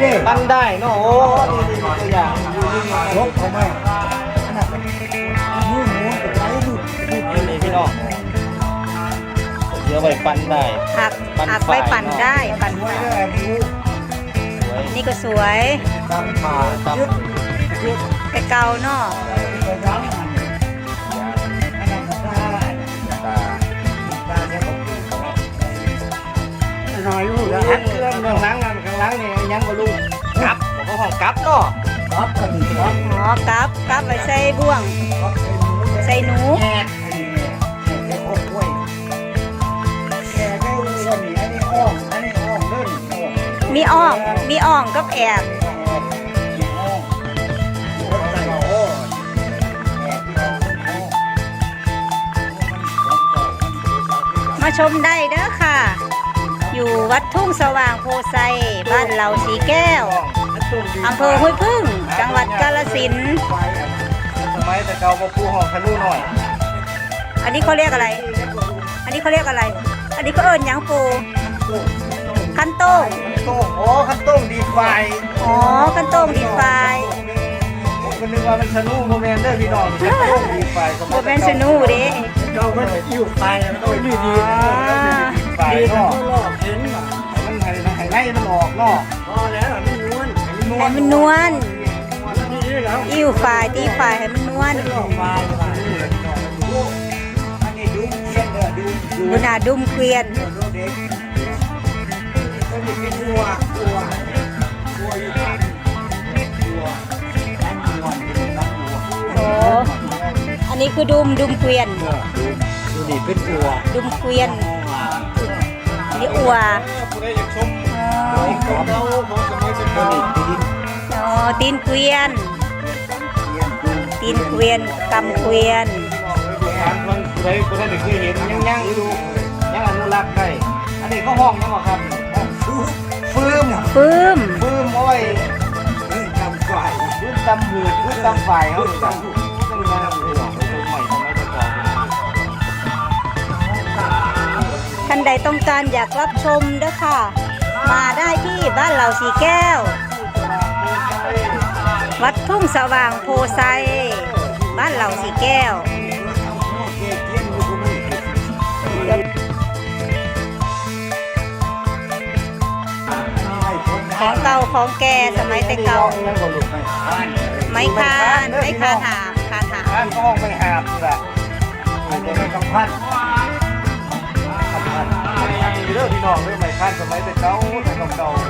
เด้ปั้นได้เนาะโอ้นี่นี่ตัวอย่างอยู่นี่ลบเขาไม่ขนาดมันมือหมูกับไรดูดดูดนี่นี่พี่น้องเดี๋ยวไปปั้นได้หักปั่นหักไว้ไฟปั่นได้ปั่นไว้ได้ได้รู้สวยนี่ก็สวยตามผ่าตามยึดยึดแต่เก่าเนาะไปย้ำมันอันนั้นก็ได้ตาตาแค่บอกน้อยลูกเรื่แล้อวงเครื่องข้างหลังอะข้างหลังนี่ยังบ่รู้ก ลับบองกับเนาะรับกันดีครับอ๋อกับกับไว้ใส่บ่วงรับเป็นใส่หนูแง่อันนี้แง่โอ้โหแง่ได้เลยวันนี้อันนี้อ้อมอันนี้อ้องเล่นมีอ่องมีอ่องกับแอบมาชมได้เด้อค่ะ อยู่วัดทุ่งสว่างโพไซบ้านเหล่าสีแก้ว อำเภอห้วยพึ่ง จังหวัดกาฬสินธุ์สมัยแต่เก่าบ่ปูห้องทะลุหน่อยอันนี้เขาเรียกอะไร อันนี้เขาเรียกอะไร อันนี้เขาเอิญยังปูคันโต้งโต้งโอ้คันโต้งดีไฟอ๋อคันโต้งดีไฟผมก็นึกว่ามันทะลุโมเมนต์เด้อพี่น้องคันโต้งดีไฟสโบมัยแมนสนูเด้เราก็อยู่ไปแล้วก็ดีดีไฟดีทั้งเนาะรอบเห็นว่ามันให้ให้ไล่มันออกเนาะพอแล้วไม่นวล ให้มันนวลนี่แล้วอิ่วฝ่ายตีฝ่ายให้มันนวลมาอันนี้ดูเย็นเด้อดูดูดูหน้าดุมเกวียนดูเด็กก็มีเป็นวัววัววัวอยโอ้อันนี้คือดุมดุมเกวียนดูดิเป็นวัวดุมเกวียนนนี้อัวผู้ใดอยากชมาของสมัยแต่เก่าอ๋อตีนเกวียน ตีนเกวียนกำเกวียนพี่น้องเอ้ยลูกหลานเพิ่นผู้ใดผู้ใดได้เคยเห็นยังยังอยู่ยังอนุรักษ์ได้อันนี้เขาห้องยังบ่ครับฟืมปื้มฟืมเอาไว้ทำฝ่ายฟืมตำหืดฟืมตำฝ่ายเฮานี่ครับนี่นะครับพี่น้องไปชมใหม่สมัยแต่เก่าท่านใดต้องการอยากรับชมเด้อค่ะ มาได้ที่บ้านเหล่าสีแก้ว วัดทุ่งสว่างโพไซ บ้านเหล่าสีแก้วของเก่าของแกสมัยแต่เก่าไมไม้คานไม้คานหามคานหามบ้านก็ห้องไม่หาบแหละอันนี้เป็นกำพันสำคัญเรื่องพี่น้องเรื่องไม่คานสมัยแต่เก่า แ